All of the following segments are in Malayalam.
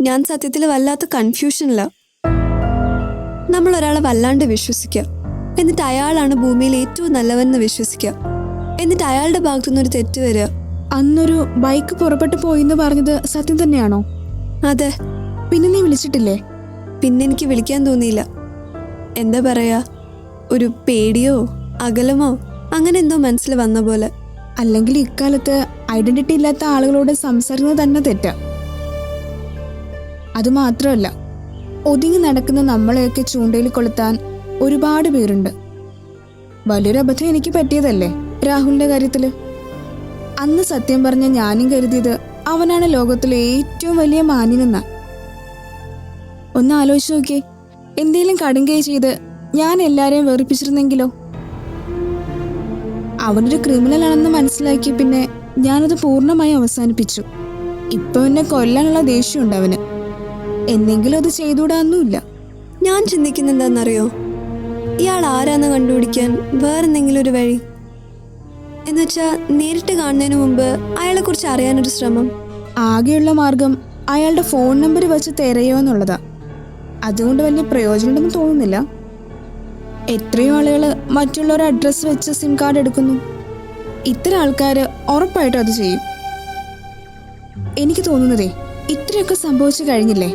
ഞാൻ സത്യത്തിൽ വല്ലാത്ത കൺഫ്യൂഷനില്ല നമ്മൾ ഒരാളെ വല്ലാണ്ട് വിശ്വസിക്കുക എന്നിട്ട് അയാളാണ് ഭൂമിയിൽ ഏറ്റവും നല്ലവെന്ന് വിശ്വസിക്കുക എന്നിട്ട് അയാളുടെ ഭാഗത്തുനിന്ന് ഒരു തെറ്റ് വരിക അന്നൊരു ബൈക്ക് പുറപ്പെട്ടു പോയി എന്ന് പറഞ്ഞത് സത്യം തന്നെയാണോ? അതെ. പിന്നെ നീ വിളിച്ചിട്ടില്ലേ? പിന്നെ എനിക്ക് വിളിക്കാൻ തോന്നിയില്ല. എന്താ പറയാ? ഒരു പേടിയോ? അകലമോ? അങ്ങനെ എന്തോ മനസ്സിൽ വന്ന പോലെ. അല്ലെങ്കിൽ ഇക്കാലത്ത് ഐഡന്റിറ്റി ഇല്ലാത്ത ആളുകളോട് സംസാരിക്കുന്നത് തന്നെ തെറ്റാ. അത് മാത്രമല്ല ഒതുങ്ങി നടക്കുന്ന നമ്മളെയൊക്കെ ചൂണ്ടയിൽ കൊളുത്താൻ ഒരുപാട് പേരുണ്ട്. വലിയൊരു അബദ്ധം എനിക്ക് പറ്റിയതല്ലേ രാഹുലിന്റെ കാര്യത്തിൽ അന്ന് സത്യം പറഞ്ഞ ഞാനും കരുതിയത് അവനാണ് ലോകത്തിലെ ഏറ്റവും വലിയ മാന്യനെന്ന. ഒന്ന് ആലോചിച്ച് നോക്കിയേ എന്തേലും കടുങ്കൈ ചെയ്ത് ഞാൻ എല്ലാരെയും വെറുപ്പിച്ചിരുന്നെങ്കിലോ? അവനൊരു ക്രിമിനൽ ആണെന്ന് മനസ്സിലാക്കി പിന്നെ ഞാനത് പൂർണമായി അവസാനിപ്പിച്ചു. ഇപ്പൊ എന്നെ കൊല്ലാനുള്ള ദേഷ്യമുണ്ട് അവന്. എന്നെങ്കിലും അത് ചെയ്തുകൂടാന്നുമില്ല. ഞാൻ ചിന്തിക്കുന്ന എന്താണെന്നറിയോ ഇയാൾ ആരാന്ന് കണ്ടുപിടിക്കാൻ വേറെന്തെങ്കിലും ഒരു വഴി? എന്നുവെച്ചാ നേരിട്ട് കാണുന്നതിന് മുമ്പ് അയാളെ കുറിച്ച് അറിയാനൊരു ശ്രമം. ആകെയുള്ള മാർഗം അയാളുടെ ഫോൺ നമ്പർ വെച്ച് തിരയോ എന്നുള്ളതാ. അതുകൊണ്ട് വലിയ പ്രയോജനമുണ്ടെന്ന് തോന്നുന്നില്ല. എത്രയോ ആളുകൾ മറ്റുള്ളവരുടെ അഡ്രസ്സ് വെച്ച് സിം കാർഡ് എടുക്കുന്നു. ഇത്തരം ആൾക്കാർ ഉറപ്പായിട്ടും അത് ചെയ്യും. എനിക്ക് തോന്നുന്നതേ ഇത്രയൊക്കെ സംഭവിച്ചു കഴിഞ്ഞില്ലേ?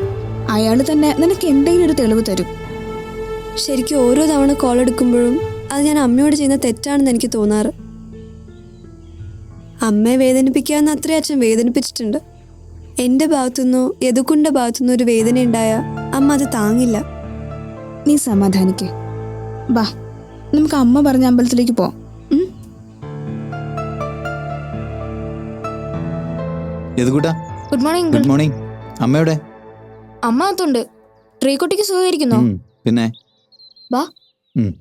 അയാൾ തന്നെ നിനക്ക് എന്തെങ്കിലും ഒരു തെളിവ് തരും. ശരിക്കും ഓരോ തവണ കോൾ എടുക്കുമ്പോഴും അത് ഞാൻ അമ്മയോട് ചെയ്യുന്ന തെറ്റാണെന്ന് എനിക്ക് തോന്നാറ്. അമ്മയെ വേദനിപ്പിക്കാവുന്ന അത്രയും അച്ഛൻ വേദനിപ്പിച്ചിട്ടുണ്ട്. എന്റെ ഭാഗത്തുനിന്നോ യദുക്കുണ്ട ഭാഗത്തുനിന്നോ ഒരു വേദന ഉണ്ടായ അമ്മ അത് താങ്ങില്ല. നീ സമാധാനിക്കേ. വാ നമുക്ക് അമ്മ പറഞ്ഞ അമ്പലത്തിലേക്ക് പോവാം? ഗുഡ് മോർണിംഗ് ഗുഡ് മോർണിംഗ് അമ്മയുടെ അമ്മ അകത്തുണ്ട്. ട്രീക്കുട്ടിക്ക് സുഖമായിരിക്കുന്നോ? ഉം, പിന്നെ? വാ ഉം.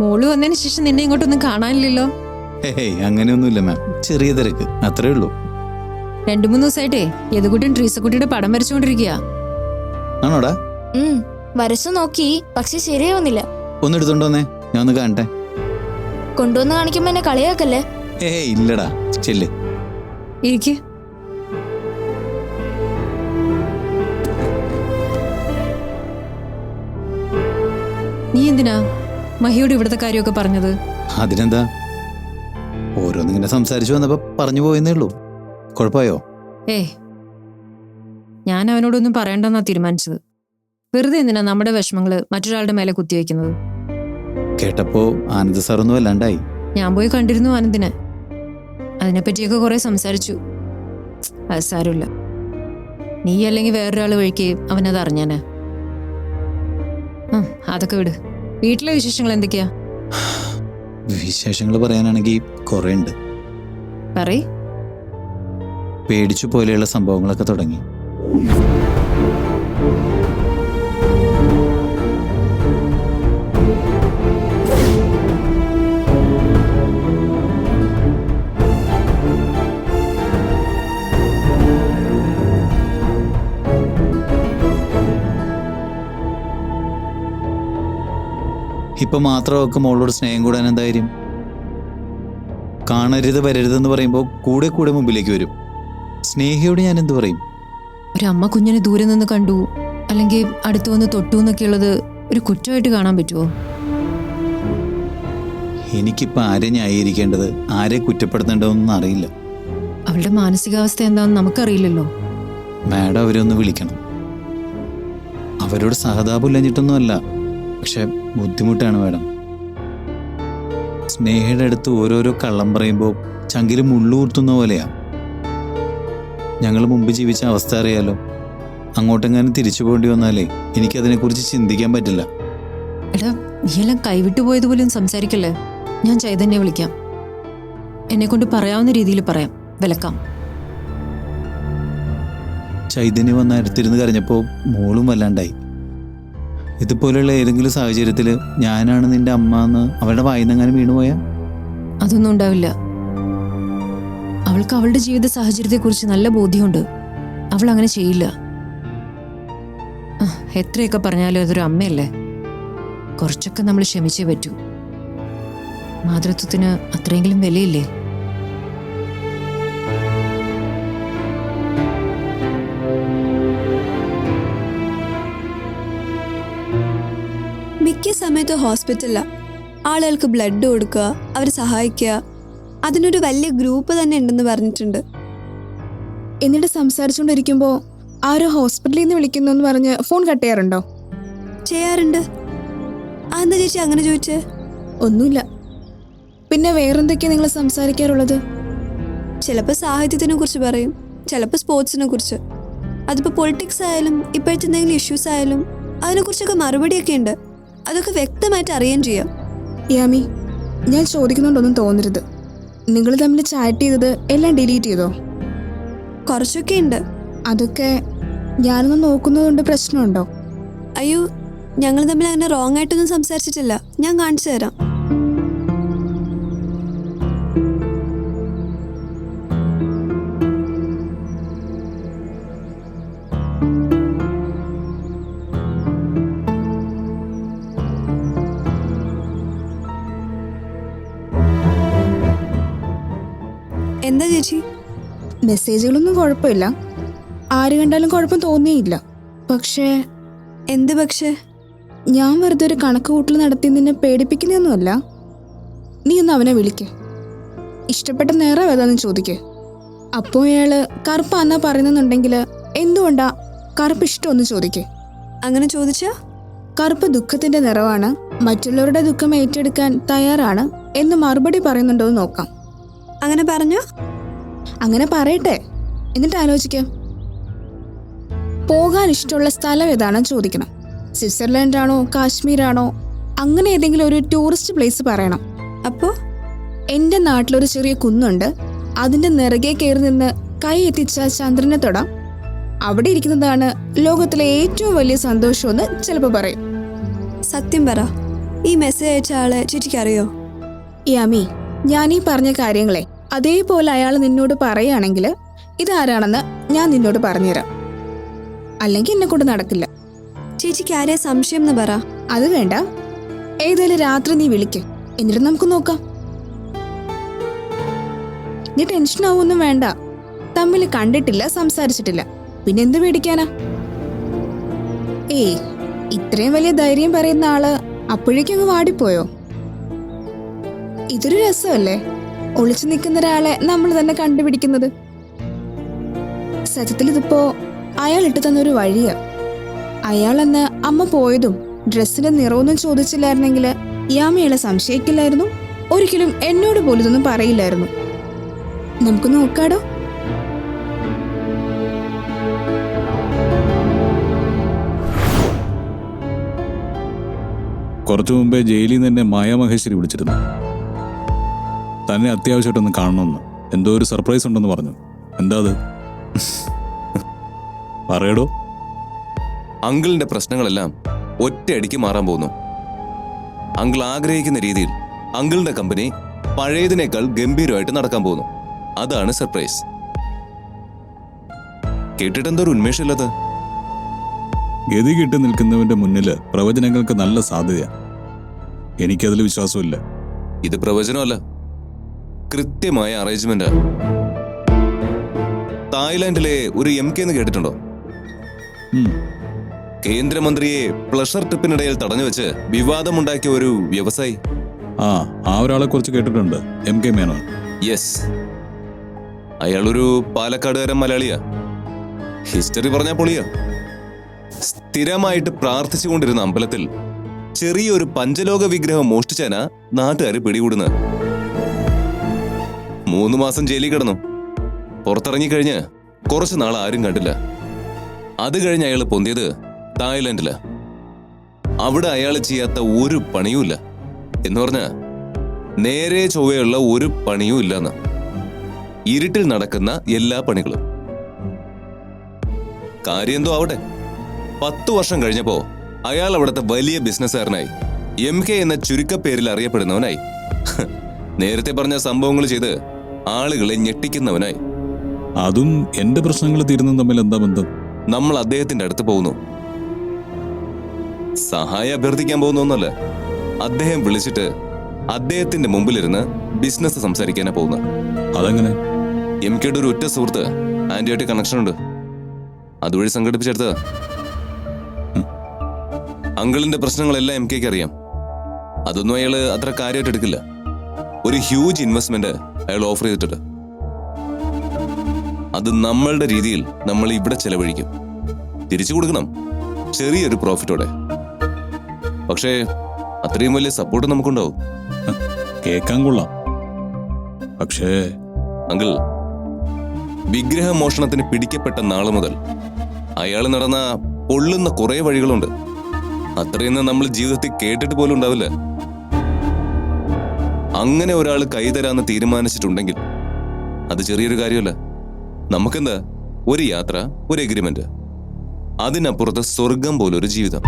മോൾ വന്നതിന് ശേഷം നിന്നെ ഇങ്ങോട്ടൊന്നും കാണാനില്ലല്ലോ? ഹേയ് അങ്ങനെയൊന്നുമില്ല മാം ചെറിയ തിരക്ക്. അത്രേ ഉള്ളൂ. രണ്ടു മൂന്ന് ദിവസമായിട്ടേ യദുകുട്ടിയും ട്രീസക്കുട്ടിയുടെ പടം വരച്ചുകൊണ്ടിരിക്കുക ആണോടാ? ഉം വരച്ചു നോക്കി പക്ഷെ ശരിയാവുന്നില്ല ഒന്ന് എടുത്തോണ്ട് വന്നേ. ഞാൻ ഒന്ന് കാണട്ടെ. കൊണ്ടുവന്ന് കാണിക്കുമ്പോ എന്നെ കളിയാക്കല്ലേ? ഏയ് ഇല്ലടാ. ചെല്ല്. ഇരിക്ക്. നീ എന്തിനാ മഹിയോട് ഇവിടുത്തെ കാര്യമൊക്കെ പറഞ്ഞത്? അതിനെന്താ? ഓരോന്നിങ്ങനെ സംസാരിച്ചു വന്നപ്പോ പറഞ്ഞു പോയെന്നേ ഉള്ളൂ. കുഴപ്പമായോ? ഏ ഞാൻ അവനോടൊന്നും പറയണ്ടെന്നാ തീരുമാനിച്ചത്. വെറുതെ എന്തിനാ നമ്മുടെ വിഷമങ്ങൾ മറ്റൊരാളുടെ മേലെ കുത്തിവെക്കുന്നത്? കേട്ടപ്പോ ആനന്ദ സാറൊന്നും അല്ലാണ്ടായി. ഞാൻ പോയി കണ്ടിരുന്നു ആനന്ദിനെ. അതിനെപ്പറ്റിയൊക്കെ കുറെ സംസാരിച്ചു. അത് സാരമില്ല. നീ അല്ലെങ്കിൽ വേറൊരാൾ വഴിക്ക് അവനത് അറിഞ്ഞാനാ? അതൊക്കെ വിട്. വീട്ടിലെ വിശേഷങ്ങൾ എന്തൊക്കെയാ? വിശേഷങ്ങൾ പറയാനാണെങ്കിൽ കുറെ ഉണ്ട്. പറയ്. പേടിച്ചു പോലെയുള്ള സംഭവങ്ങളൊക്കെ തുടങ്ങി. ഇപ്പൊ മാത്രം അവൾക്ക് മോളോട് സ്നേഹം കൂടാൻ എന്തായാലും കാണരുത് വരരുതെന്ന് പറയുമ്പോൾ കൂടെ കൂടെ മുമ്പിലേക്ക് വരും. സ്നേഹയോട് ഞാൻ എന്ത് പറയും? ഒരു അമ്മ കുഞ്ഞിനെ ദൂരെ നിന്ന് കണ്ടു അല്ലെങ്കിൽ അടുത്തു വന്ന് തൊട്ടു എന്നൊക്കെ ഉള്ളത് ഒരു കുറ്റമായിട്ട് കാണാൻ പറ്റുമോ എനിക്കിപ്പോൾ ആരെ ന്യായീകരിക്കേണ്ടത്? ആരെ കുറ്റപ്പെടുത്തേണ്ടതെന്നൊന്നും അറിയില്ല. അവളുടെ മാനസികാവസ്ഥ എന്താണെന്ന് നമുക്കറിയില്ലല്ലോ. മാഡം അവരെ ഒന്ന് വിളിക്കണം. അവരോട് സഹതാപമില്ലഞ്ഞിട്ടൊന്നും അല്ല പക്ഷെ ബുദ്ധിമുട്ടാണ് മാഡം. സ്നേഹയുടെ അടുത്ത് ഓരോരോ കള്ളം പറയുമ്പോൾ ചങ്കിൽ മുള്ളുകൂർത്തുന്ന പോലെയാ. ഞങ്ങൾ മുമ്പ് ജീവിച്ച അവസ്ഥ അറിയാലോ. അങ്ങോട്ടെങ്ങാനും തിരിച്ചു പോകേണ്ടി വന്നാലേ എനിക്കതിനെക്കുറിച്ച് ചിന്തിക്കാൻ പറ്റില്ല. എടാ നീയെല്ലാം കൈവിട്ടു പോയതുപോലും സംസാരിക്കല്ലേ? ഞാൻ ചൈതന്യെ വിളിക്കാം. എന്നെ കൊണ്ട് പറയാവുന്ന രീതിയിൽ പറയാം. വിലക്കാം. ചൈതന്യം വന്ന് അടുത്തിരുന്ന് കരഞ്ഞപ്പോൾ മോളും വല്ലാണ്ടായി. ഇതുപോലെയുള്ള ഏതെങ്കിലും സാഹചര്യത്തിൽ ഞാനാണ് നിന്റെ അമ്മ എന്ന് അവളുടെ വായിന്നെങ്ങാനും വീണുപോയാ? അതൊന്നും ഉണ്ടാവില്ല. അവൾക്ക് അവളുടെ ജീവിത സാഹചര്യത്തെക്കുറിച്ച് നല്ല ബോധ്യമുണ്ട്. അവൾ അങ്ങനെ ചെയ്യില്ല. എത്രയൊക്കെ പറഞ്ഞാലും അതൊരു അമ്മയല്ലേ? കുറച്ചൊക്കെ നമ്മൾ ക്ഷമിച്ചേ പറ്റൂ. മാതൃത്വത്തിന് അത്രയെങ്കിലും വിലയില്ലേ? സമയത്തും ഹോസ്പിറ്റലിലാണ് ആളുകൾക്ക് ബ്ലഡ് കൊടുക്കുക അവരെ സഹായിക്കുക. അതിനൊരു വലിയ ഗ്രൂപ്പ് തന്നെ ഉണ്ടെന്ന് പറഞ്ഞിട്ടുണ്ട്. എന്നിട്ട് സംസാരിച്ചുകൊണ്ടിരിക്കുമ്പോൾ ആരോ ഹോസ്പിറ്റലിൽ നിന്ന് വിളിക്കുന്നു എന്ന് പറഞ്ഞ് ഫോൺ കട്ട് ചെയ്യാറുണ്ടോ? ചെയ്യാറുണ്ട്. അതെന്താ ചേച്ചി അങ്ങനെ ചോദിച്ചേ? ഒന്നുമില്ല. പിന്നെ വേറെന്തൊക്കെയാ നിങ്ങൾ സംസാരിക്കാറുള്ളത്? ചിലപ്പോൾ സാഹിത്യത്തിനെ കുറിച്ച് പറയും ചിലപ്പോൾ സ്പോർട്സിനെ കുറിച്ച് അതിപ്പോൾ പൊളിറ്റിക്സ് ആയാലും ഇപ്പോഴത്തെ എന്തെങ്കിലും ഇഷ്യൂസ് ആയാലും അതിനെക്കുറിച്ചൊക്കെ മറുപടിയൊക്കെ ഉണ്ട്. അതൊക്കെ വ്യക്തമായിട്ട് അറിയുകയും ചെയ്യാം. യാമി ഞാൻ ചോദിക്കുന്നുണ്ടൊന്നും തോന്നരുത്. നിങ്ങൾ തമ്മിൽ ചാറ്റ് ചെയ്തത് എല്ലാം ഡിലീറ്റ് ചെയ്തോ? കുറച്ചൊക്കെ ഉണ്ട്. അതൊക്കെ ഞാനൊന്ന് നോക്കുന്നതുകൊണ്ട് പ്രശ്നമുണ്ടോ? അയ്യോ ഞങ്ങൾ തമ്മിൽ അങ്ങനെ റോങ് ആയിട്ടൊന്നും സംസാരിച്ചിട്ടില്ല. ഞാൻ കാണിച്ചു തരാം. എന്താ ചേച്ചി? മെസ്സേജുകളൊന്നും കുഴപ്പമില്ല. ആര് കണ്ടാലും കുഴപ്പം തോന്നിയില്ല. പക്ഷേ എന്ത് പക്ഷേ? ഞാൻ വെറുതെ ഒരു കണക്ക് കൂട്ടൽ നടത്തി നിന്നെ പേടിപ്പിക്കുന്നതൊന്നുമല്ല നീ ഒന്ന് അവനെ വിളിക്കേ. ഇഷ്ടപ്പെട്ട നേരം ഏതാന്ന് ചോദിക്കേ. അപ്പോൾ അയാൾ കറുപ്പാന്നാ പറയുന്നുണ്ടെങ്കിൽ എന്തുകൊണ്ടാ കറുപ്പ് ഇഷ്ടമൊന്ന് ചോദിക്കേ. അങ്ങനെ ചോദിച്ചാ? കറുപ്പ് ദുഃഖത്തിന്റെ നിറവാണ്. മറ്റുള്ളവരുടെ ദുഃഖം ഏറ്റെടുക്കാൻ തയ്യാറാണ് എന്ന് മറുപടി പറയുന്നുണ്ടോ എന്ന് നോക്കാം. അങ്ങനെ പറഞ്ഞു? അങ്ങനെ പറയട്ടെ. എന്നിട്ട് ആലോചിക്കാം. പോകാൻ ഇഷ്ടമുള്ള സ്ഥലം ഏതാണെന്ന് ചോദിക്കണം. സ്വിറ്റ്സർലൻഡ് ആണോ കാശ്മീരാണോ? അങ്ങനെ ഏതെങ്കിലും ഒരു ടൂറിസ്റ്റ് പ്ലേസ് പറയണം. അപ്പോ? എന്റെ നാട്ടിലൊരു ചെറിയ കുന്നുണ്ട്. അതിന്റെ നിറകെ കയറി നിന്ന് കൈ എത്തിച്ച ചന്ദ്രനെ തൊടാം. അവിടെ ഇരിക്കുന്നതാണ് ലോകത്തിലെ ഏറ്റവും വലിയ സന്തോഷമെന്ന് ചിലപ്പോൾ പറയും. സത്യം പറ. ഈ മെസ്സേജ് അയച്ച ആളെ ചുറ്റിക്കറിയോ ഈ യാമി ഈ പറഞ്ഞ കാര്യങ്ങളെ അതേപോലെ അയാൾ നിന്നോട് പറയുകയാണെങ്കിൽ ഇതാരാണെന്ന് ഞാൻ നിന്നോട് പറഞ്ഞുതരാം. അല്ലെങ്കിൽ എന്നെ കൊണ്ട് നടക്കില്ല. ചേച്ചിക്ക് ആരെയാ സംശയം എന്ന് പറ. അത് വേണ്ട. ഏതായാലും രാത്രി നീ വിളിക്ക്. എന്നിട്ട് നമുക്ക് നോക്കാം. നീ ടെൻഷൻ ആവൊന്നും വേണ്ട. തമ്മിൽ കണ്ടിട്ടില്ല സംസാരിച്ചിട്ടില്ല. പിന്നെ എന്ത് പേടിക്കാനാ? ഏയ് ഇത്രയും വലിയ ധൈര്യം പറയുന്ന ആൾ അപ്പോഴേക്കും അങ്ങ് വാടിപ്പോയോ? ഇതൊരു രസമല്ലേ? ഒളിച്ചു നിൽക്കുന്ന ഒരാളെ നമ്മൾ തന്നെ കണ്ടുപിടിക്കുന്നത്. സത്യത്തിൽ ഇതിപ്പോ അയാൾ ഇട്ടു തന്നൊരു വഴിയാ. അന്ന് അമ്മ പോയതും ഡ്രസ്സിന്റെ നിറമൊന്നും ചോദിച്ചില്ലായിരുന്നെങ്കിൽ യാമയാളെ സംശയിക്കില്ലായിരുന്നു. ഒരിക്കലും എന്നോട് പോലും ഇതൊന്നും പറയില്ലായിരുന്നു. നമുക്ക് നോക്കാടോ? കുറച്ചു മുമ്പേ ജയിലിൽ നിന്ന് മായാമഹേശ്വരി വിളിച്ചിരുന്നു. തന്നെ അത്യാവശ്യമായിട്ടൊന്ന് കാണണമെന്ന്. എന്തോ ഒരു സർപ്രൈസ് ഉണ്ടെന്ന് പറഞ്ഞു. എന്താ അത്? പറയടോ. അങ്കിളിന്റെ പ്രശ്നങ്ങളെല്ലാം ഒറ്റയടിക്ക് മാറാൻ പോകുന്നു. അങ്കിൾ ആഗ്രഹിക്കുന്ന രീതിയിൽ അങ്കിളിന്റെ കമ്പനി പഴയതിനേക്കാൾ ഗംഭീരമായിട്ട് നടക്കാൻ പോകുന്നു. അതാണ് സർപ്രൈസ് കേട്ടിട്ട് എന്തോ ഒരു ഉന്മേഷമില്ലത് ഗതി കിട്ടി നിൽക്കുന്നവന്റെ മുന്നിൽ പ്രവചനങ്ങൾക്ക് നല്ല സാധ്യത എനിക്കതിൽ വിശ്വാസമില്ല. ഇത് പ്രവചനമല്ല. കൃത്യമായ അറേഞ്ച്മെന്റ് തായ്ലാന്റിലെ ഒരു എം കെ എന്ന് കേട്ടിട്ടുണ്ടോ? കേന്ദ്രമന്ത്രിയെ പ്ലഷർ ട്രിപ്പിനിടയിൽ തടഞ്ഞു വെച്ച് വിവാദമുണ്ടാക്കിയ ഒരു വ്യവസായി. ആ ആ ഒരാളെ കുറിച്ച് കേട്ടിട്ടുണ്ട് എം കെ മേനോൻ. യെസ് അയാളൊരു പാലക്കാടുകാരൻ മലയാളിയാ. ഹിസ്റ്ററി പറഞ്ഞാൽ പൊളിയാ. സ്ഥിരമായിട്ട് പ്രാർത്ഥിച്ചുകൊണ്ടിരുന്ന അമ്പലത്തിൽ ചെറിയൊരു പഞ്ചലോക വിഗ്രഹം മോഷ്ടിച്ചാനാ നാട്ടുകാർ പിടികൂടുന്നത്. മൂന്ന് മാസം ജയിലിൽ കിടന്നു. പുറത്തിറങ്ങി പുറത്തിറങ്ങിക്കഴിഞ്ഞ് കുറച്ച് നാൾ ആരും കണ്ടില്ല. അത് കഴിഞ്ഞ് അയാൾ പൊന്തിയത് തായ്ലൻഡിൽ. അവിടെ അയാൾ ചെയ്യാത്ത ഒരു പണിയുമില്ല എന്ന് പറഞ്ഞ നേരെ ചൊവ്വയുള്ള ഒരു പണിയും ഇല്ലെന്ന്. ഇരുട്ടിൽ നടക്കുന്ന എല്ലാ പണികളും. കാര്യം എന്തോ ആവട്ടെ. പത്തു വർഷം കഴിഞ്ഞപ്പോ അയാൾ അവിടുത്തെ വലിയ ബിസിനസ്സുകാരനായി. എം കെ എന്ന ചുരുക്കപ്പേരിൽ അറിയപ്പെടുന്നവനായി. നേരത്തെ പറഞ്ഞ സംഭവങ്ങൾ ചെയ്ത് ആളുകളെ ഞെട്ടിക്കുന്നവനായി. അതും എന്റെ പ്രശ്നങ്ങൾ തീരുന്നതും തമ്മിൽ എന്താ ബന്ധം? നമ്മൾ അദ്ദേഹത്തിന്റെ അടുത്ത് പോകുന്നു. സഹായം അഭ്യർത്ഥിക്കാൻ പോകുന്നൊന്നല്ല അദ്ദേഹം വിളിച്ചിട്ട് അദ്ദേഹത്തിന്റെ മുമ്പിലിരുന്ന് ബിസിനസ് സംസാരിക്കാനാ പോകുന്നത്. അതെങ്ങനെ? എം കെയുടെ ഒരു ഒറ്റ സുഹൃത്ത് ആന്റിയായിട്ട് കണക്ഷൻ ഉണ്ട്. അതുവഴി സംഘടിപ്പിച്ചെടുത്ത. അങ്കിളിന്റെ പ്രശ്നങ്ങളെല്ലാം എം കെക്ക് അറിയാം. അതൊന്നും അയാൾ അത്ര കാര്യമായിട്ട് എടുക്കില്ല. ഒരു ഹ്യൂജ് ഇൻവെസ്റ്റ്മെന്റ് അയാൾ ഓഫർ ചെയ്തിട്ടുണ്ട്. അത് നമ്മളുടെ രീതിയിൽ നമ്മൾ ഇവിടെ ചെലവഴിക്കും. തിരിച്ചു കൊടുക്കണം. ചെറിയൊരു പ്രോഫിറ്റോടെ പക്ഷേ അത്രയും വലിയ സപ്പോർട്ട് നമുക്കുണ്ടാവും. കേൾക്കാൻ കൊള്ളാം. പക്ഷേ അങ്കിൾ വിഗ്രഹ മോഷണത്തിന് പിടിക്കപ്പെട്ട നാളെ മുതൽ അയാൾ നടന്ന പൊള്ളുന്ന കുറേ വഴികളുണ്ട്. അത്രയൊന്നും നമ്മൾ ജീവിതത്തിൽ കേട്ടിട്ട് പോലും ഉണ്ടാവില്ല. അങ്ങനെ ഒരാൾ കൈതരാന്ന് തീരുമാനിച്ചിട്ടുണ്ടെങ്കിൽ അത് ചെറിയൊരു കാര്യമല്ല. നമുക്കെന്താ? ഒരു യാത്ര ഒരു എഗ്രിമെന്റ് അതിനപ്പുറത്ത് സ്വർഗം പോലൊരു ജീവിതം.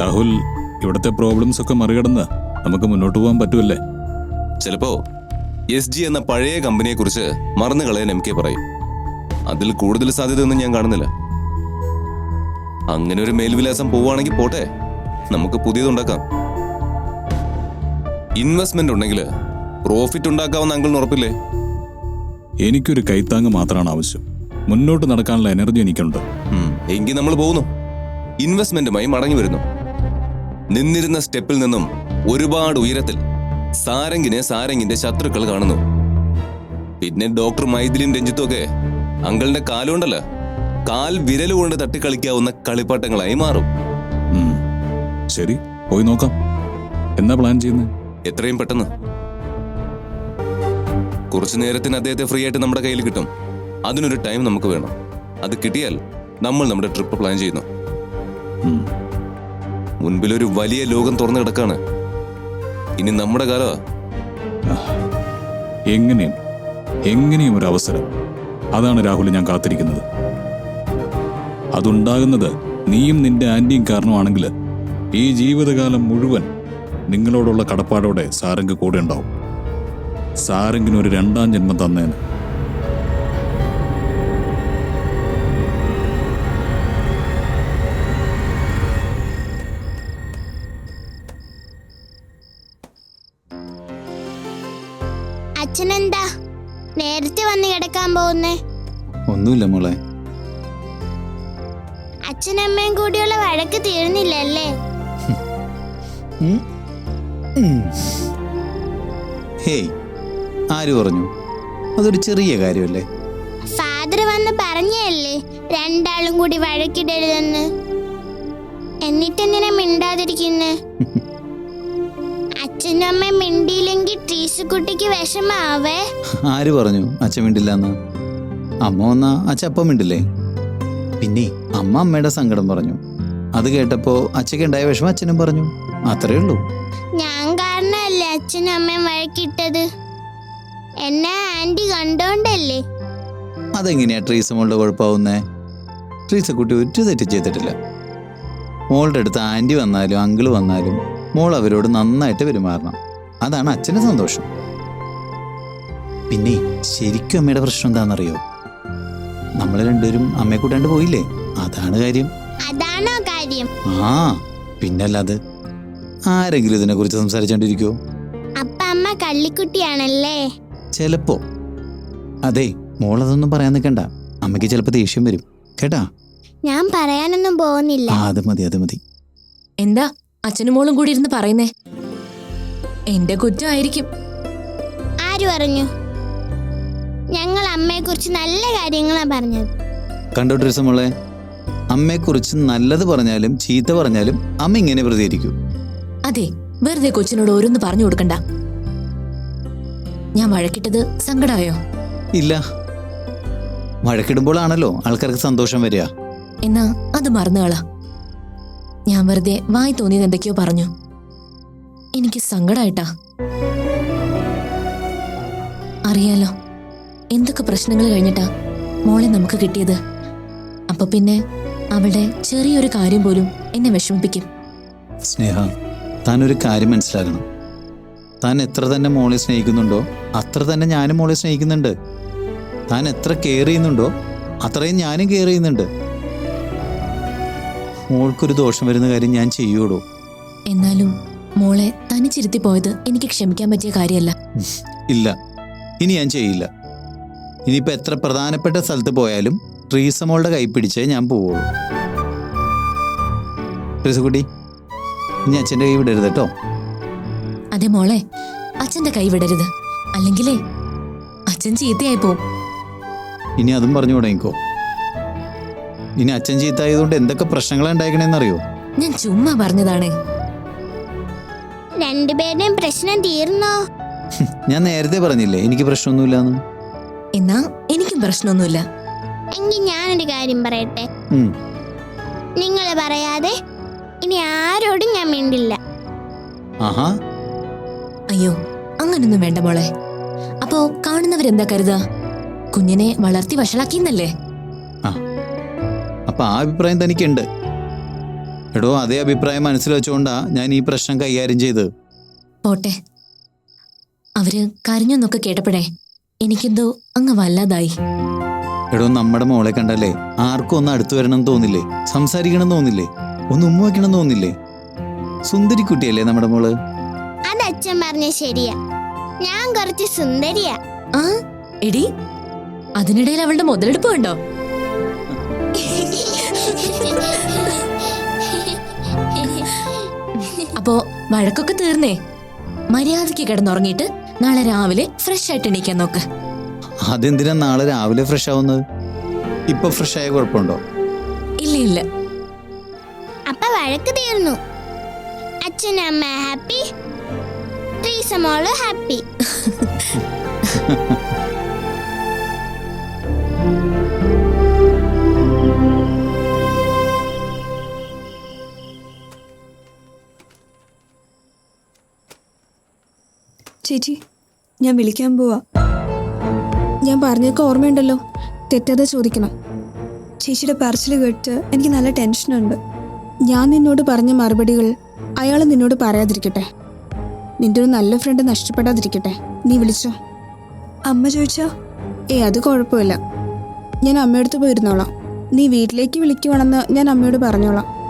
രാഹുൽ ഇവിടുത്തെ പ്രോബ്ലംസ് ഒക്കെ മറികടന്ന് നമുക്ക് മുന്നോട്ട് പോകാൻ പറ്റുമല്ലേ? ചിലപ്പോ എസ് ജി എന്ന പഴയ കമ്പനിയെ കുറിച്ച് മറന്നു കളയാൻ എം കെ പറയും. അതിൽ കൂടുതൽ സാധ്യത സാധ്യതയൊന്നും ഞാൻ കാണുന്നില്ല. അങ്ങനെ ഒരു മേൽവിലാസം പോവുകയാണെങ്കിൽ പോട്ടെ. നമുക്ക് പുതിയതുണ്ടാക്കാം. ഇൻവെസ്റ്റ്മെന്റ് ഉണ്ടെങ്കിൽ പ്രോഫിറ്റ് ഉണ്ടാക്കാവുന്ന അങ്കിളിന് ഉറപ്പില്ലേ? എനിക്കൊരു കൈത്താങ് മാത്രമാണ് ആവശ്യം. മുന്നോട്ട് നടക്കാനുള്ള എനർജി എനിക്കുണ്ട്. എങ്കിൽ നമ്മൾ പോകുന്നു. ഇൻവെസ്റ്റ്മെന്റുമായി മടങ്ങി വരുന്നു. നിന്നിരുന്ന സ്റ്റെപ്പിൽ നിന്നും ഒരുപാട് ഉയരത്തിൽ സാരംഗിനെ സാരംഗിന്റെ ശത്രുക്കൾ കാണുന്നു. പിന്നെ ഡോക്ടർ മൈദിലും രഞ്ജിത്തും ഒക്കെ അങ്കിളിന്റെ കാലുകൊണ്ടല്ല കാൽ വിരലുകൊണ്ട് തട്ടിക്കളിക്കാവുന്ന കളിപ്പാട്ടങ്ങളായി മാറും. ശരി പോയി നോക്കാം. എന്നാ പ്ലാൻ ചെയ്യുന്നത്? എത്രയും പെട്ടെന്ന്. കുറച്ചു നേരത്തിന് അദ്ദേഹത്തെ ഫ്രീ ആയിട്ട് നമ്മുടെ കയ്യിൽ കിട്ടും. അതിനൊരു ടൈം നമുക്ക് വേണം. അത് കിട്ടിയാൽ നമ്മൾ നമ്മുടെ ട്രിപ്പ് പ്ലാൻ ചെയ്യുന്നു. മുൻപിലൊരു വലിയ ലോകം തുറന്നു കിടക്കാണ്. ഇനി നമ്മുടെ കാലമാ എങ്ങനെയും എങ്ങനെയും ഒരു അവസരം. അതാണ് രാഹുൽ ഞാൻ കാത്തിരിക്കുന്നത്. അതുണ്ടാകുന്നത് നീയും നിന്റെ ആന്റിയും കാരണമാണെങ്കിൽ ഈ ജീവിതകാലം മുഴുവൻ നിങ്ങളോടുള്ള കടപ്പാടോടെ സാരംഗ് കൂടെ ഉണ്ടാവും. സാരംഗിന് ഒരു രണ്ടാം ജന്മം തന്നേന്. അച്ഛനെന്താ? നേരത്തെ വന്ന് കിടക്കാൻ പോകുന്നേ? ഒന്നുമില്ല മോളെ. അച്ഛനമ്മയും കൂടിയുള്ള വഴക്ക് തീർന്നില്ലല്ലേ. ഹേയ് ആര് പറഞ്ഞു? അതൊരു ചെറിയ കാര്യമല്ലേ? ഫാദർ വന്ന് പറഞ്ഞല്ലേ രണ്ടാളും കൂടി വഴക്കിടരുതെന്ന്. എന്നിട്ടെന്തിനാ മിണ്ടാതിരിക്കുന്നെ? അച്ഛനും അമ്മയും മിണ്ടിയില്ലെങ്കിൽ ട്രീസുകുട്ടിക്ക് വിഷമാവേ. ആര് പറഞ്ഞു അച്ഛൻ മിണ്ടില്ലെന്ന്? അമ്മ വന്നാ അച്ഛൻ അപ്പം മിണ്ടില്ലേ? പിന്നെ അമ്മ അമ്മയുടെ സങ്കടം പറഞ്ഞു. അത് കേട്ടപ്പോ അച്ഛക്ക് ഉണ്ടായ വിഷമം അച്ഛനും പറഞ്ഞു. അത്രേ ഉള്ളൂ. അച്ഛനും അമ്മയും വഴക്കിട്ടത്. എന്നെ ആന്റി കണ്ടോണ്ടല്ലേ? അതെങ്ങനെയാ ട്രീസ മോളുടെ കുഴപ്പമാവുന്നേ ട്രീസ കുട്ടി ഒരു തെറ്റ് ചെയ്തിട്ടില്ല. മോളുടെ അടുത്ത് ആന്റി വന്നാലും അങ്കിൾ വന്നാലും മോൾ അവരോട് നന്നായിട്ട് പെരുമാറണം. അതാണ് അച്ഛന് സന്തോഷം. പിന്നെ ശരിക്കും അമ്മയുടെ പ്രശ്നം എന്താണെന്നറിയോ? നമ്മൾ രണ്ടുപേരും അമ്മയെ കൂട്ടാണ്ട് പോയില്ലേ? അതാണ് കാര്യം. അതാണോ കാര്യം? ആ പിന്നല്ലാതെ ആരെങ്കിലും ഇതിനെക്കുറിച്ച് അമ്മ കള്ളിക്കുട്ടിയാണല്ലേ? ചിലപ്പോ. അതെ മോളതൊന്നും പറയാൻ നിൽക്കണ്ട അമ്മയ്ക്ക് ചെലപ്പോ ദേഷ്യം വരും. കേട്ടാ? ഞാൻ പറയാനൊന്നും പോകുന്നില്ല. ആ അത് മതി അത് മതി. എന്താ? അച്ഛനും മോളും കൂടി ഇരുന്ന് പറയുന്നേ? എന്റെ കുറ്റമായിരിക്കും ആര് പറഞ്ഞു? ഞങ്ങൾ അമ്മയെക്കുറിച്ച് നല്ല കാര്യങ്ങളാ പറഞ്ഞത്. കണ്ടോ മോളെ മോളെ? അമ്മയെക്കുറിച്ച് നല്ലത് പറഞ്ഞാലും ചീത്ത പറഞ്ഞാലും അമ്മ ഇങ്ങനെ പ്രതികരിക്കൂ. അതെ വെറുതെ കൊച്ചിനോട് ഓരോന്ന് പറഞ്ഞു കൊടുക്കണ്ട. ഞാൻ വഴക്കിട്ടത് സങ്കടമായോ ഇല്ല. വഴക്കിടുമ്പോഴാണല്ലോ ആൾക്കാർക്ക് സന്തോഷം വരിക. എന്നാ അത് മറന്നുകളാ. ഞാൻ വെറുതെ വായി തോന്നിയത് എന്തൊക്കെയോ പറഞ്ഞു. എനിക്ക് സങ്കടായിട്ടാ. അറിയാലോ എന്തൊക്കെ പ്രശ്നങ്ങൾ കഴിഞ്ഞിട്ടാ മോളെ നമുക്ക് കിട്ടിയത്. അപ്പൊ പിന്നെ അവളുടെ ചെറിയൊരു കാര്യം പോലും എന്നെ വിഷമിപ്പിക്കും. സ്നേഹ താനൊരു കാര്യം മനസ്സിലാക്കണം. താൻ എത്ര തന്നെ മോളെ സ്നേഹിക്കുന്നുണ്ടോ അത്ര തന്നെ ഞാനും മോളെ സ്നേഹിക്കുന്നുണ്ട്. താൻ എത്ര കെയർ ചെയ്യുന്നുണ്ടോ അത്രയും ഞാനും കെയർ ചെയ്യുന്നുണ്ട്. മോൾക്കൊരു ദോഷം വരുന്ന കാര്യം ഞാൻ ചെയ്യൂടോ എന്നാലും മോളെ തനിച്ചിരുത്തി പോയത് എനിക്ക് ക്ഷമിക്കാൻ പറ്റിയ കാര്യമല്ല. ഇല്ല. ഇനി ഞാൻ ചെയ്യില്ല. ഇനിയിപ്പോൾ എത്ര പ്രധാനപ്പെട്ട സ്ഥലത്ത് പോയാലും ട്രീസമോളുടെ കൈ പിടിച്ചേ ഞാൻ പോവുള്ളൂ. ട്രീസക്കുട്ടി ഇനി അച്ഛന്റെ കൈ വിടരുത് കേട്ടോ. അതെ മോളെ അച്ഛന്റെ കൈ വിടരുത്. അല്ലെങ്കിലേ അച്ഛൻ ചീത്തയായി പോവും ഇനി അതും പറഞ്ഞു തുടങ്ങിക്കോ ഇനി അച്ഛൻ ചീത്തായതുകൊണ്ട് എന്തൊക്കെ പ്രശ്നങ്ങളാണ് ഉണ്ടായിക്കണേന്നറിയോ ഞാൻ ചുമ്മാ പറഞ്ഞതാണ്. രണ്ടുപേരുടെയും പ്രശ്നം തീർന്നോ? ഞാൻ നേരത്തെ പറഞ്ഞില്ലേ എനിക്ക് പ്രശ്നമൊന്നുമില്ലാന്ന്? എന്നാ എനിക്കും പ്രശ്നമൊന്നുമില്ല. എങ്കിൽ ഞാനൊരു കാര്യം പറയട്ടെ? ഉം. നിങ്ങൾ പറയാതെ ഇനി ആരോടും ഞാൻ മിണ്ടില്ല. ആഹാ. അയ്യോ അങ്ങനൊന്നും വേണ്ട മോളെ. അപ്പോ കാണുന്നവരെന്താ കരുതാ? കുഞ്ഞിനെ വളർത്തി വഷളാക്കിന്നല്ലേ അപ്പൊ ആ അഭിപ്രായം തനിക്കുണ്ട്. എടോ അതേ അഭിപ്രായം മനസ്സിൽ വെച്ചുകൊണ്ടാ ഞാൻ ഈ പ്രശ്നം കൈകാര്യം ചെയ്ത് പോട്ടെ. അവർ കരഞ്ഞെന്നൊക്കെ കേട്ടപ്പോഴേ എനിക്കെന്തോ അങ്ങ് വല്ലാതായി. എടോ നമ്മുടെ മോളെ കണ്ടല്ലേ ആർക്കും ഒന്ന് അടുത്തു വരണം എന്ന് തോന്നില്ലേ? സംസാരിക്കണം തോന്നില്ലേ? ഒന്ന് ഉമ്മ വയ്ക്കണം തോന്നില്ലേ? സുന്ദരി കുട്ടിയല്ലേ നമ്മുടെ മോൾ? അത് അച്ഛൻ പറഞ്ഞ ശരിയാ. ഞാൻ കുറച്ച് സുന്ദരിയാ. ആ എടി അതിനിടയിൽ അവളുടെ മുതലെടുപ്പ് കണ്ടോ? അപ്പോ വഴക്കൊക്കെ തീർന്നേ. മര്യാദയ്ക്ക് കിടന്നുറങ്ങിയിട്ട് നാളെ രാവിലെ ഫ്രഷ് ആയിട്ട് എണീക്കാൻ നോക്ക്. അതെന്തിനാ നാളെ രാവിലെ ഫ്രഷ് ആവുന്നത്? ഇപ്പൊ ഫ്രഷ് ആയ കുഴപ്പമുണ്ടോ? ഇല്ല ഇല്ല. അപ്പൊ വഴക്ക് തീർന്നു. അച്ഛനും അമ്മ ഹാപ്പി ട്രീസ മോൾ ഹാപ്പി ചേച്ചി ഞാൻ വിളിക്കാൻ പോവാ. ഞാൻ പറഞ്ഞൊക്കെ ഓർമ്മയുണ്ടല്ലോ. തെറ്റാതെ ചോദിക്കണം. ചേച്ചിയുടെ പറച്ചിൽ കേട്ട് എനിക്ക് നല്ല ടെൻഷനുണ്ട് ഞാൻ നിന്നോട് പറഞ്ഞ മറുപടികൾ അയാൾ നിന്നോട് പറയാതിരിക്കട്ടെ. നിന്റെ ഒരു നല്ല ഫ്രണ്ട് നഷ്ടപ്പെടാതിരിക്കട്ടെ. നീ വിളിച്ചോ. അമ്മ ചോദിച്ചോ? ഏ അത് കുഴപ്പമില്ല. ഞാൻ അമ്മയടുത്ത് പോയിരുന്നോളാം. നീ വീട്ടിലേക്ക് വിളിക്കുവാണെന്ന് ഞാൻ അമ്മയോട് പറഞ്ഞോളാം.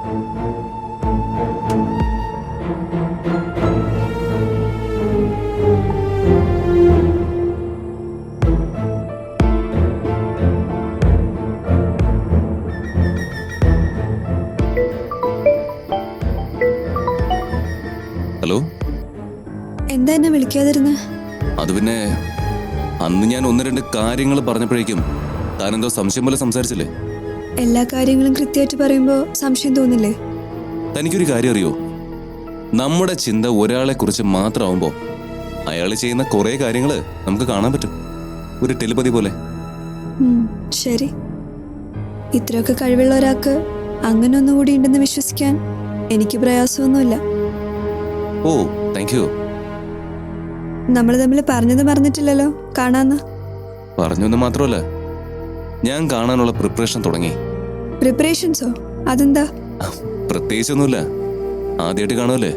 ഞാൻ ഒന്ന് രണ്ട് കാര്യങ്ങൾ പറഞ്ഞപ്പോഴേക്കും താൻ എന്തോ സംശയം പോലെ സംസാരിച്ചില്ലേ? എല്ലാ കാര്യങ്ങളും കൃത്യമായിട്ട് പറയുമ്പോ സംശയം തോന്നില്ലേ? തനിക്കൊരു കാര്യം അറിയോ നമ്മുടെ ചിന്ത ഒരാളെ കുറിച്ച് മാത്രമാവുമ്പോൾ അയാൾ ചെയ്യുന്ന കുറേ കാര്യങ്ങൾ നമുക്ക് കാണാൻ പറ്റും. ഒരു ടെലിപതി പോലെ. ശരി. ഇത്രയൊക്കെ കഴിവുള്ള ഒരാൾക്ക് അങ്ങനെ ഒന്നുകൂടി ഉണ്ടെന്ന് വിശ്വസിക്കാൻ എനിക്ക് പ്രയാസമൊന്നുമില്ല. ഓ താങ്ക് യു നമ്മൾ തമ്മിൽ പറഞ്ഞത് മറന്നിട്ടില്ലല്ലോ കാണാന്ന്. പറഞ്ഞൊന്ന് മാത്രമല്ല ഞാൻ കാണാനുള്ള പ്രിപ്പറേഷൻ തുടങ്ങി. പ്രിപ്പറേഷൻസോ അതെന്താ? പ്രത്യേകിച്ചൊന്നുമില്ല. ആദ്യമായിട്ട് കാണുമല്ലേ?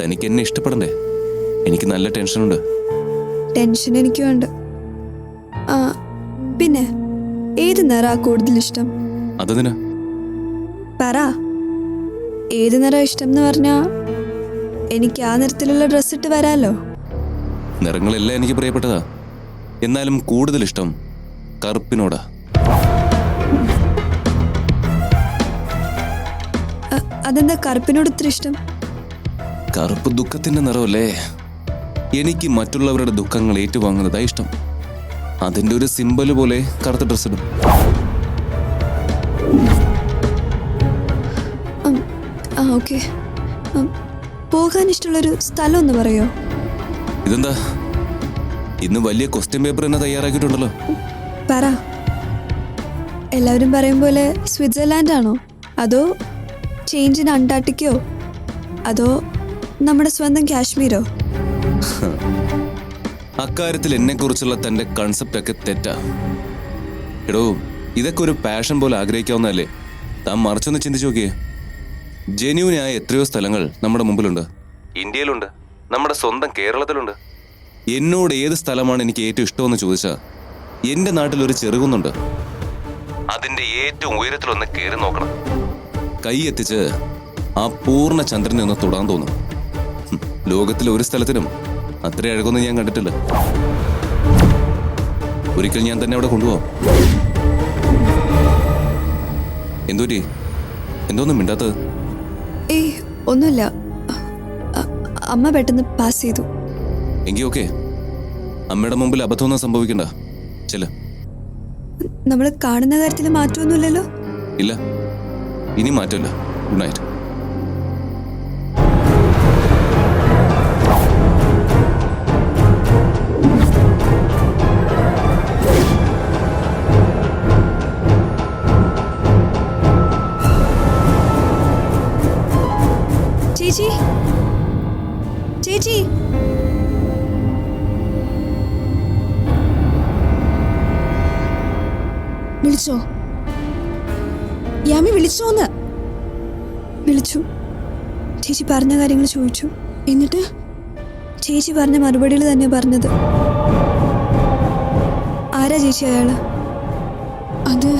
തനിക്ക് എന്നെ ഇഷ്ടപ്പെടണ്ടേ? എനിക്ക് നല്ല ടെൻഷനുണ്ട്. ടെൻഷൻ എനിക്ക് വേണ്ട. ആ പിന്നെ ഏത് നിറാ കൂടുതൽ ഇഷ്ടം? അതെന്തിനാ? പറ. ഏത് നിറ ഇഷ്ടം എന്ന് പറഞ്ഞാ എനിക്ക് ആ നിറത്തിലുള്ള ഡ്രസ്സ് ഇട്ട് വരാലോ? നിറങ്ങളെല്ലാം എനിക്ക് പ്രിയപ്പെട്ടതാ. എന്നാലും കൂടുതൽ ഇഷ്ടം കറുപ്പിനോടാ. അതെന്താ കറുപ്പിനോട് ഇത്ര ഇഷ്ടം? കറുപ്പ് ദുഃഖത്തിന്റെ നിറമല്ലേ? എനിക്ക് മറ്റുള്ളവരുടെ ദുഃഖങ്ങൾ ഏറ്റുവാങ്ങുന്നതാ ഇഷ്ടം. അതിന്റെ ഒരു സിമ്പൽ പോലെ കറുത്ത ഡ്രസ് ഇടും. ആ ഓക്കെ. പോകാൻ ഇഷ്ടമുള്ളൊരു സ്ഥലം ഒന്ന് പറയോ? ഇതെന്താ? ഇന്ന് വലിയ ക്വസ്റ്റ്യൻ പേപ്പർ തന്നെ തയ്യാറാക്കിയിട്ടുണ്ടല്ലോ. പറ. എല്ലാവരും പറയും പോലെ സ്വിറ്റ്സർലാൻഡ് ആണോ? അതോ ചേഞ്ച് ഇൻ അന്റാർട്ടിക്കയോ അതോ നമ്മുടെ സ്വന്തം കാശ്മീരോ? അക്കാര്യത്തിൽ എന്നെക്കുറിച്ചുള്ള തന്റെ കൺസെപ്റ്റ് ഒക്കെ തെറ്റാ. എടോ ഇതൊക്കെ ഒരു പാഷൻ പോലെ ആഗ്രഹിക്കാവുന്നല്ലേ താൻ മറിച്ചൊന്ന് ചിന്തിച്ചു നോക്കിയേ. ജെന്യൂനായ എത്രയോ സ്ഥലങ്ങൾ നമ്മുടെ മുമ്പിലുണ്ട്. ഇന്ത്യയിലുണ്ട്. നമ്മുടെ സ്വന്തം കേരളത്തിലുണ്ട്. എന്നോട് ഏത് സ്ഥലമാണ് എനിക്ക് ഏറ്റവും ഇഷ്ടമെന്ന് ചോദിച്ചാൽ എന്റെ നാട്ടിൽ ഒരു ചെറുകുന്നുണ്ട്. അതിന്റെ ഏറ്റവും ഉയരത്തിലൊന്ന് കയറി നോക്കണം. കൈ എത്തിച്ച് ആ പൂർണ ചന്ദ്രനെ ഒന്ന് തൊടാൻ തോന്നും. ലോകത്തിലെ ഒരു സ്ഥലത്തിനും അത്ര അഴകൊന്നും ഞാൻ കണ്ടിട്ടില്ല. ഒരിക്കൽ ഞാൻ തന്നെ അവിടെ കൊണ്ടുപോവാം. എന്തോരി എന്തോന്നും മിണ്ടാത്തത്? ഏയ് ഒന്നുമില്ല. അമ്മ പെട്ടെന്ന് പാസ് ചെയ്തു. എങ്കിൽ ഓക്കെ. അമ്മയുടെ മുമ്പിൽ അബദ്ധമൊന്നും സംഭവിക്കണ്ട. ചെല്ല. നമ്മൾ കാണുന്ന കാര്യത്തിൽ മാറ്റമൊന്നുമില്ലല്ലോ? ഇല്ല. ഇനി മാറ്റമില്ല. Good night. വിളിച്ചോ? യാമി വിളിച്ചോന്ന്. വിളിച്ചു. ചേച്ചി പറഞ്ഞ കാര്യങ്ങൾ ചോദിച്ചു. എന്നിട്ട് ചേച്ചി പറഞ്ഞ മറുപടിയിൽ തന്നെ പറഞ്ഞത്. ആരാ ചേച്ചി അയാൾ? അത്